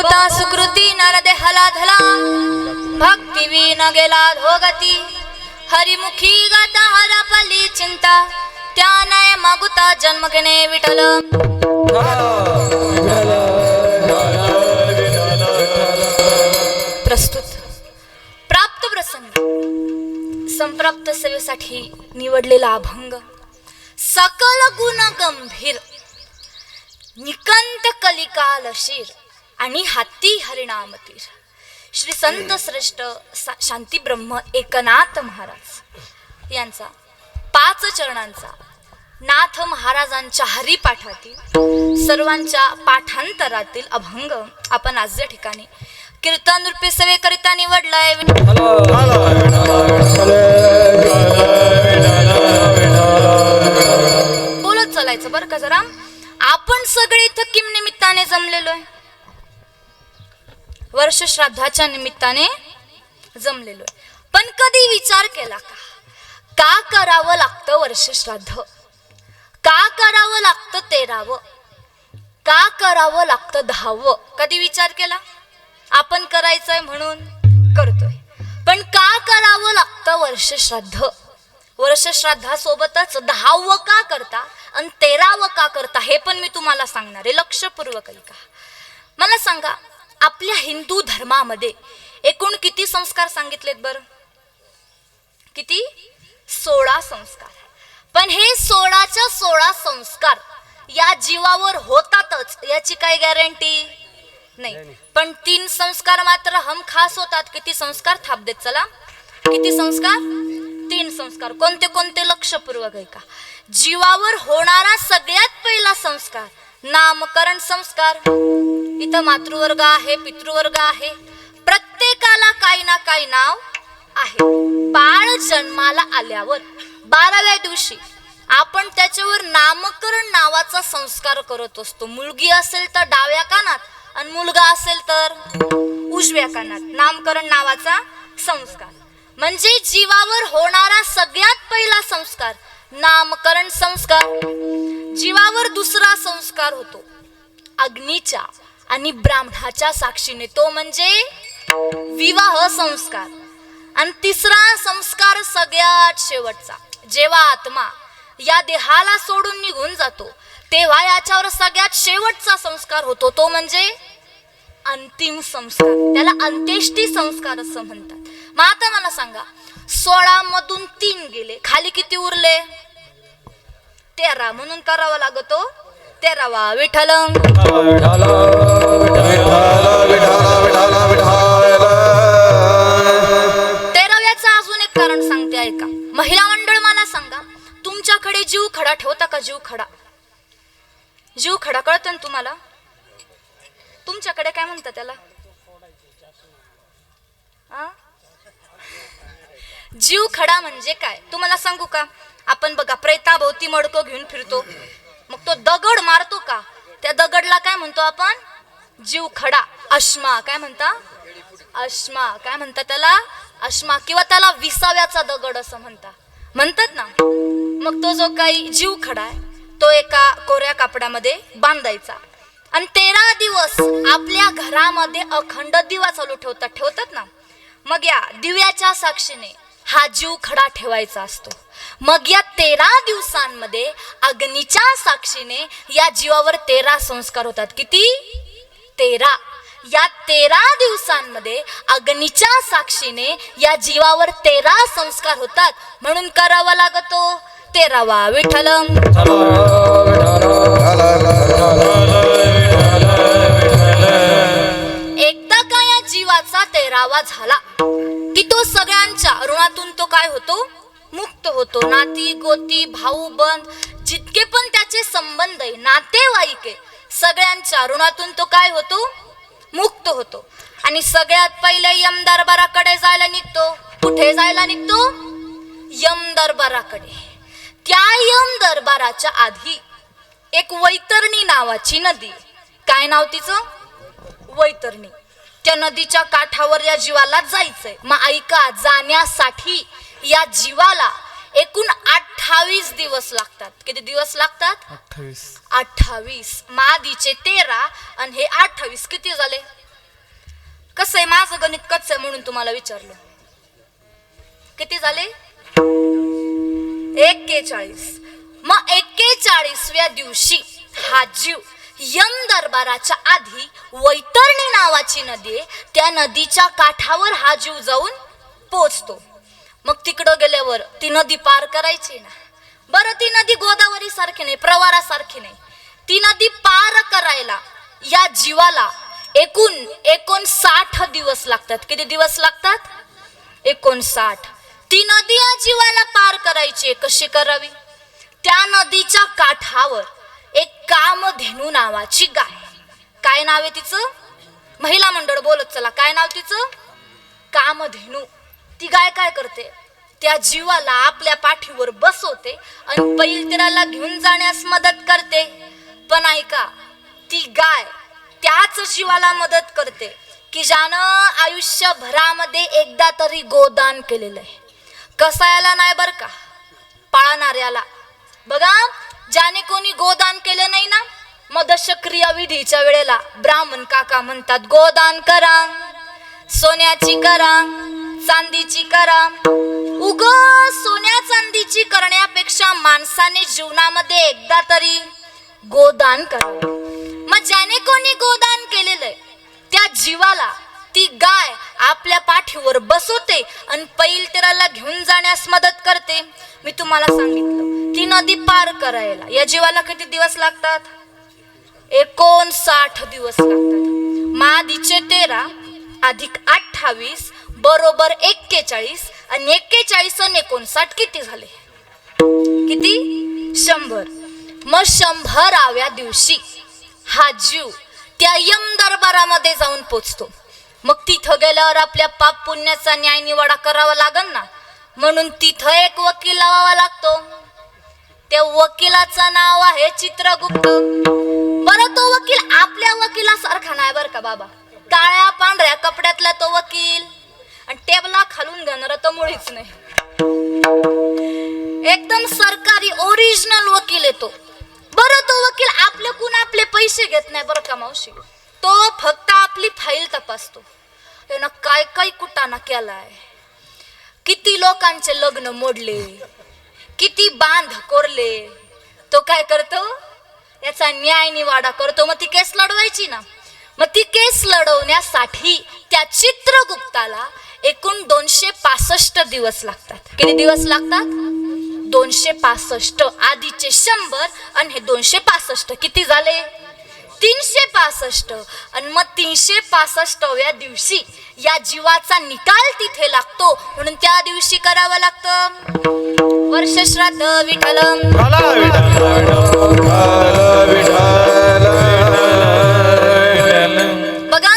भूता सुकृती नरदे हला धला भक्ती विन गेला धोगती। हरिमुखी गाता हरपली चिंता। त्या नय मागुता जन्म घेणे विठल प्रस्तुत। प्राप्त प्रसंग। संप्राप्त सेवेसाठी निवडलेला अभंग। सकल गुण गंभीर। निकंत कलिकाल शीर आणि हाती हरिणामतीर. श्री संत श्रेष्ठ शांती ब्रह्म एकनाथ महाराज यांचा पाच चरणांचा नाथ महाराजांच्या हरिपाठातील सर्वांच्या पाठांतरातील अभंग आपण आज या ठिकाणी कीर्तन रूपी सेवेकरिता निवडलाय. श्राद्धाच्या निमित्ताने जमलेलोय पण कधी विचार केला का? का करावं लागतं वर्ष श्राद्ध? का करावं लागतं तेरावं? का करावं लागतं दहावं? कधी विचार केला? आपण करायचंय म्हणून करतोय. पण का करावं लागतं वर्ष श्राद्ध? वर्ष श्राद्धासोबतच दहावं का करता आणि तेरावं का करता हे पण मी तुम्हाला सांगणार आहे. लक्षपूर्वक ऐका. मला सांगा आपल्या हिंदू धर्मामध्ये एकूण किती संस्कार सांगितलेत बरं? किती? सोळा संस्कार पण हे सोळाच्या सोळा संस्कार या जीवावर होतातच याची काय गॅरंटी नाही. पण तीन संस्कार मात्र हम खास होतात. किती संस्कार? थाप देत चला. किती संस्कार? तीन संस्कार. कोणते कोणते? लक्षपूर्वक आहे का जीवावर होणारा सगळ्यात पहिला संस्कार नामकरण संस्कार. इथं मातृवर्ग आहे पितृवर्ग आहे. प्रत्येकाला काही ना काही नाव आहे. बाळ जन्माला आल्यावर बाराव्या दिवशी आपण त्याच्यावर नामकरण नावाचा संस्कार करत असतो. मुलगी असेल तर डाव्या कानात आणि मुलगा असेल तर उजव्या कानात. नामकरण नावाचा संस्कार. म्हणजे जीवावर होणारा सगळ्यात पहिला संस्कार नामकरण संस्कार. जीवावर दुसरा संस्कार होतो अग्नीच्या आणि ब्राह्मणाच्या साक्षीने तो म्हणजे विवाह संस्कार. आणि तिसरा संस्कार सगळ्यात शेवटचा. जेव्हा आत्मा या देहाला सोडून निघून जातो तेव्हा याच्यावर सगळ्यात शेवटचा संस्कार होतो तो म्हणजे अंतिम संस्कार. त्याला अंत्येष्टी संस्कार असं म्हणतात. मग आता मला सांगा सोळा मधून तीन गेले खाली किती उरले? तेरा म्हणून करावा लागतो. तेरावा विठ्ठल. तेराव्याचं अजून एक कारण सांगते ऐका. महिला मंडळ मला सांगा तुमच्याकडे जीव खडा ठेवता का जीव खडा? जीव खडा कळतं ना तुम्हाला? तुमच्याकडे काय म्हणतात त्याला? जीव खडा म्हणजे काय? तुम्हाला सांगू का? आपण बघा प्रेताभोवती मडको घेऊन फिरतो. मग तो दगड मारतो का? त्या दगडला काय म्हणतो आपण? जीव खडा. अश्मा. काय म्हणता? अश्मा. काय म्हणतात त्याला? अश्मा किंवा त्याला विसाव्याचा दगड असं म्हणता. म्हणतात ना? मग तो जो काही जीव खडा आहे तो एका कोऱ्या कापडामध्ये बांधायचा. आणि तेरा दिवस आपल्या घरामध्ये अखंड दिवा चालू ठेवतात. ठेवतात ना? मग या दिव्याच्या साक्षीने हा जीव खडा ठेवायचा असतो. मग या तेरा दिवसांमध्ये अग्नीच्या साक्षीने या जीवावर तेरा संस्कार होतात. किती? तेरा. या तेरा दिवसांमध्ये अग्नीच्या साक्षीने या जीवावर तेरा संस्कार होतात. म्हणून करावा लागतो तेरावा विठ्ठलम. तो होतो नाती गोती भाऊ बंद जितके पण त्याचे संबंध आहे नातेवाईक आहे सगळ्यांच्या ऋणातून तो काय होतो? मुक्त होतो. आणि सगळ्यात पहिले यम दरबाराकडे जायला निघतो. कुठे जायला निघतो? यम दरबाराकडे. त्या यम दरबाराच्या आधी एक वैतरणी नावाची नदी काय नाव तिचं? वैतरणी. त्या नदीच्या काठावर या जीवाला जायचंय. मग ऐका जाण्यासाठी या जीवाला एकूण अठ्ठावीस दिवस लागतात. किती दिवस लागतात? अठ्ठावीस. अठ्ठावीस. मादीचे तेरा आणि हे अठ्ठावीस किती झाले? कसं आहे माझं गणित कच्चं आहे म्हणून तुम्हाला विचारलं. किती झाले? एक्केचाळीस. मग एक्केचाळीसव्या दिवशी हा जीव यम दरबाराच्या आधी वैतरणी नावाची नदी आहे त्या नदीच्या काठावर हा जीव जाऊन पोचतो. मग तिकडं गेल्यावर ती नदी पार करायची ना. बरं ती नदी गोदावरी सारखी नाही प्रवारासारखी नाही. ती नदी पार करायला या जीवाला एकूण एकोणसाठ दिवस लागतात. किती दिवस लागतात? एकोणसाठ. ती नदी या जीवाला पार करायची आहे. कशी करावी? त्या नदीच्या काठावर एक कामधेनू नावाची गाय. काय नाव आहे तिचं? महिला मंडळ बोलत चला. काय नाव तिचं? कामधेनू. ती गाय काय करते? त्या जीवाला आपल्या पाठीवर बसवते आणि पैलतीराला घेऊन जाण्यास मदत करते. पण ऐका ती गाय त्याच जीवाला मदत करते की ज्यानं आयुष्यभरामध्ये एकदा तरी गोदान केलेलं आहे. कसायाला नाही बर का? पाळणाऱ्याला. बघा ज्याने कोणी गोदान केलं नाही ना मदशक्रिया विधीच्या वेळेला ब्राह्मण काका म्हणतात गोदान करा सोन्याची करा. चांदीची करा उग सोन्या चांदीची करण्यापेक्षा माणसाने जीवनामध्ये एकदा तरी गोदान करा मग ज्याने कोणी गोदान केलेलं त्या जीवाला ती गाय आपल्या पाठीवर बसवते आणि पैल तेराला घेऊन जाण्यास मदत करते. मी तुम्हाला सांगितलं ती नदी पार करायला. या जीवाला किती दिवस लागतात? एकोणसाठ दिवस लागतात. मादीचे तेरा अधिक अठ्ठावीस बरोबर एक्केचाळीस आणि एक्केचाळीस आणि एकोणसाठ किती झाले? किती? शंभर. मग शंभराव्या दिवशी हा जीव त्या यम दरबारामध्ये जाऊन पोचतो. मग तिथं गेल्यावर आपल्या पाप पुण्याचा न्याय निवाडा करावा लागल ना? म्हणून तिथं एक वकील लावावा लागतो. त्या वकिलाचं नाव आहे चित्रगुप्त. बरं तो वकील आपल्या वकिलासारखा नाही बरं का बाबा? काळ्या पांढऱ्या कपड्यातला तो वकील. आणि टेबला खालून घेणार तर मुळीच नाही. एकदम सरकारी ओरिजिनल वकील येतो बरं तो वकील आपल्याकून आपले पैसे घेत नाही बरं का मावशी? तो फक्त आपली फाईल तपासतो. त्यानं काय काय कुटाणा केलाय? किती लोकांचे लग्न मोडले? किती बांध कोरले? तो काय करतो? याचा न्याय निवाडा करतो. मग ती केस लढवायची ना. मग ती केस लढवण्यासाठी त्या चित्रगुप्ताला एकूण दोनशे पासष्ट दिवस लागतात. किती दिवस लागतात? दोनशे पासष्ट आधीचे शंभर आणि हे दोनशे पासष्ट किती झाले? तीनशे पासष्ट आणि मग तीनशे पासष्टव्या दिवशी या जीवाचा निकाल तिथे लागतो. म्हणून त्या दिवशी करावं लागतं. वर्ष श्राद्ध विठ्ठल बघा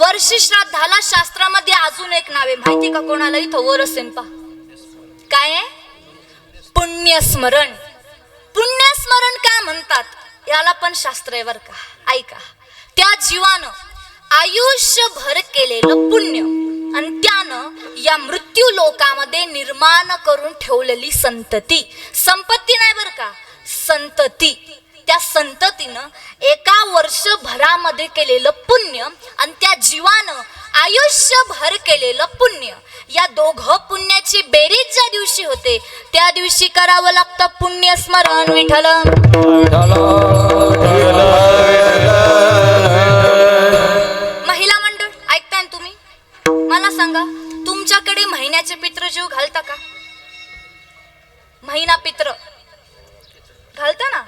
वर्ष श्राद्धाला शास्त्रामध्ये अजून एक नाव आहे. माहिती का कोणाला? इथं वर असेल पा काय पुण्यस्मरण. पुण्यस्मरण का म्हणतात? याला पण शास्त्र आहे बरं का. ऐका. त्या जीवानं आयुष्यभर केलेलं पुण्य आणि त्यानं या मृत्यू लोकामध्ये निर्माण करून ठेवलेली संतती. संपत्ती नाही बरं का? संतती. त्या संततीनं एका वर्षभरामध्ये केलेलं पुण्य आणि त्या जीवानं आयुष्यभर केलेलं पुण्य. या दोघं पुण्याची बेरीज ज्या दिवशी होते त्या दिवशी करावं लागतं पुण्य स्मरण विठल महिला मंडळ ऐकताय ना तुम्ही? मला सांगा तुमच्याकडे महिन्याचे पित्र जीव घालता का? महिना पित्र. घालता ना?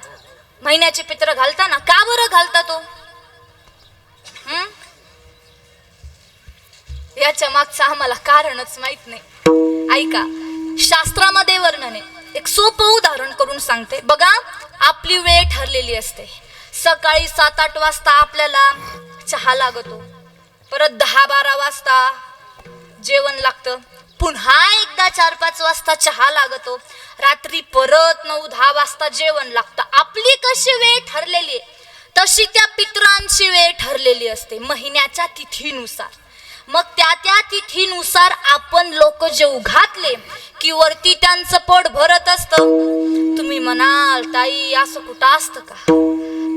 महिन्याचे पित्र घालता ना का बरं घालता तो? याच्या मागचं आम्हाला कारणच माहीत नाही. ऐका शास्त्रामध्ये वर्णन. आहे एक सोपं उदाहरण करून सांगते. बघा आपली वेळ ठरलेली असते. सकाळी सात आठ वाजता आपल्याला चहा लागतो. परत दहा बारा वाजता जेवण लागतं. पुन्हा एकदा चार पाच वाजता चहा लागतो. रात्री परत नऊ दहा वाजता जेवण लागतं. आपली कशी वेळ ठरलेली आहे? तशी त्या पित्रांची वेळ ठरलेली असते महिन्याच्या तिथीनुसार. मग त्या त्या तिथीनुसार आपण लोक जेव घातले की वरती त्यांचं पोट भरत असतं. तुम्ही म्हणाल ताई असं कुठं असतं का?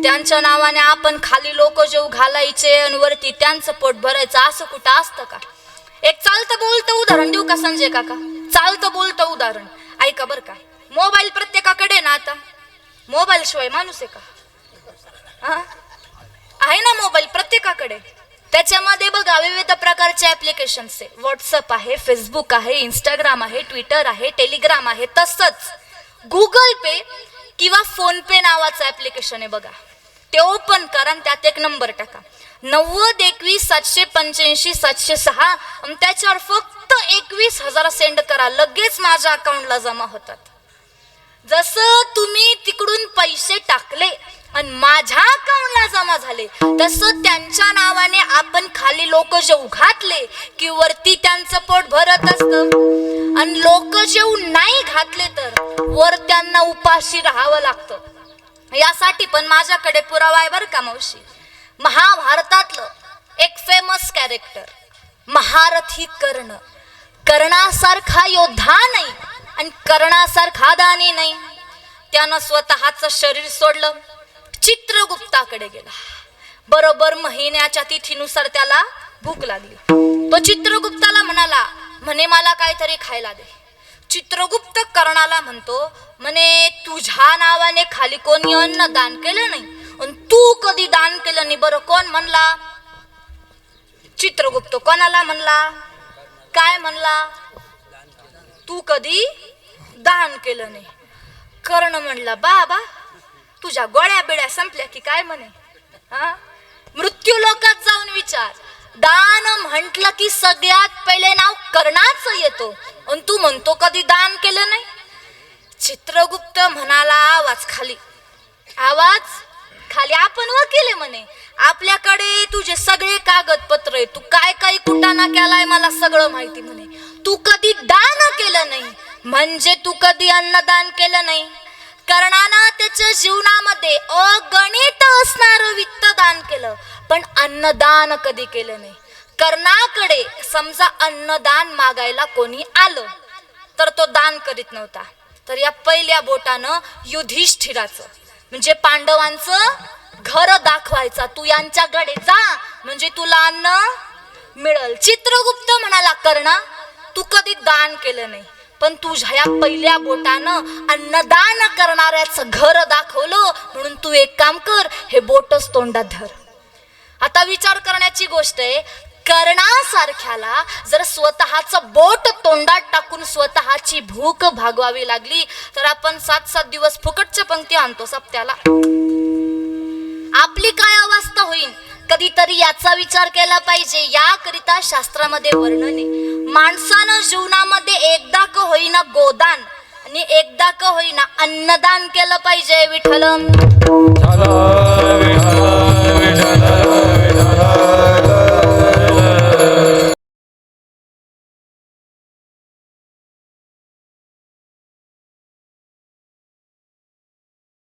त्यांच्या नावाने आपण खाली लोक जेव घालायचे आणि वरती त्यांचं पोट भरायचं असं कुठं असतं का? एक चालतं बोलतं उदाहरण देऊ का संजय काका? चालतं बोलतं उदाहरण. ऐका बरं का. मोबाईल प्रत्येकाकडे ना आता. मोबाईल शिवाय माणूस आहे का? आहे ना मोबाईल प्रत्येकाकडे. त्याच्यामध्ये बघा विविध प्रकारचे ऍप्लिकेशन्स आहे. व्हॉट्सअप आहे फेसबुक आहे इंस्टाग्राम आहे ट्विटर आहे टेलिग्राम आहे तसंच. गुगल पे किंवा फोन पे नावाचं ऍप्लिकेशन आहे बघा. ते ओपन करा आणि त्यात एक नंबर टाका. नव्वद एकवीस सातशे पंच्याऐंशी सातशे सहा आणि त्याच्यावर फक्त एकवीस हजार सेंड करा. लगेच माझ्या अकाउंटला जमा होतात. जसं तुम्ही तिकडून पैसे टाकले आणि माझ्या अकाउंटला जमा झाले तसं त्यांच्या नावाने आपण खाली लोक जेव घातले की वरती त्यांचं पोट भरत असत. आणि लोक जेव नाही घातले तर वर त्यांना उपाशी राहावं लागतं. यासाठी पण माझ्याकडे पुरावा आहे बरं का मावशी. महाभारतातलं एक फेमस कॅरेक्टर महारथी कर्ण. कर्णासारखा योद्धा नाही. आणि कर्णासारखा दानी नाही. त्यानं स्वतःचं शरीर सोडलं. चित्रगुप्ताकडे गेला. बरोबर महिन्याच्या तिथीनुसार त्याला भूक लागली. तो चित्रगुप्ताला म्हणाला म्हणे मला काहीतरी खायला दे. चित्रगुप्त कर्णाला म्हणतो म्हणे तुझ्या नावाने खाली कोणी अन्न दान केलं नाही? आणि तू कधी दान केलं नाही बरं? कोण म्हणला? चित्रगुप्त कोणाला म्हणला? काय म्हणला? तू कधी दान केलं नाही. कर्ण म्हणला बाबा तुझ्या गोळ्या बिळ्या संपल्या की काय म्हणे? हा? मृत्यू लोकात जाऊन विचार. दान म्हंटल की सगळ्यात पहिले नाव कर्णाचं येतो. आणि तू म्हणतो कधी दान केलं नाही? चित्रगुप्त म्हणाला आवाज खाली. आवाज? खाली आपण वकील म्हणे. आपल्याकडे तुझे सगळे कागदपत्र आहे तू काय काय कुटाणा केलाय मला सगळं माहिती म्हणे. तू कधी दान केलं नाही म्हणजे तू कधी अन्नदान केलं नाही. कर्णानं त्याच्या जीवनामध्ये अगणित असणारं वित्त दान केलं पण अन्नदान कधी केलं नाही. कर्णाकडे समजा अन्नदान मागायला कोणी आलं तर तो दान करीत नव्हता. तर या पहिल्या बोटानं युधिष्ठिराचं म्हणजे पांडवांचं घर दाखवायचा. तू यांच्याकडे जा म्हणजे तुला अन्न मिळल. चित्रगुप्त म्हणाला कर्णा तू कधी दान केलं नाही पण तुझ्या या पहिल्या बोटानं अन्नदान करणाऱ्याचं घर दाखवलं म्हणून तू एक काम कर हे बोटच तोंडात धर. आता विचार करण्याची गोष्ट आहे कर्णासारख्याला जर स्वतःचं बोट तोंडात टाकून स्वतःची भूक भागवावी लागली तर आपण सात सात दिवस फुकटच्या पंक्ती आणतो सप्त्याला. आपली काय अवस्था होईल कधीतरी याचा विचार केला पाहिजे याकरिता शास्त्रामध्ये वर्णन आहे. माणसानं जीवनामध्ये एकदा क होईना गोदान आणि एकदा क होईना अन्नदान केलं पाहिजे विठ्ठल.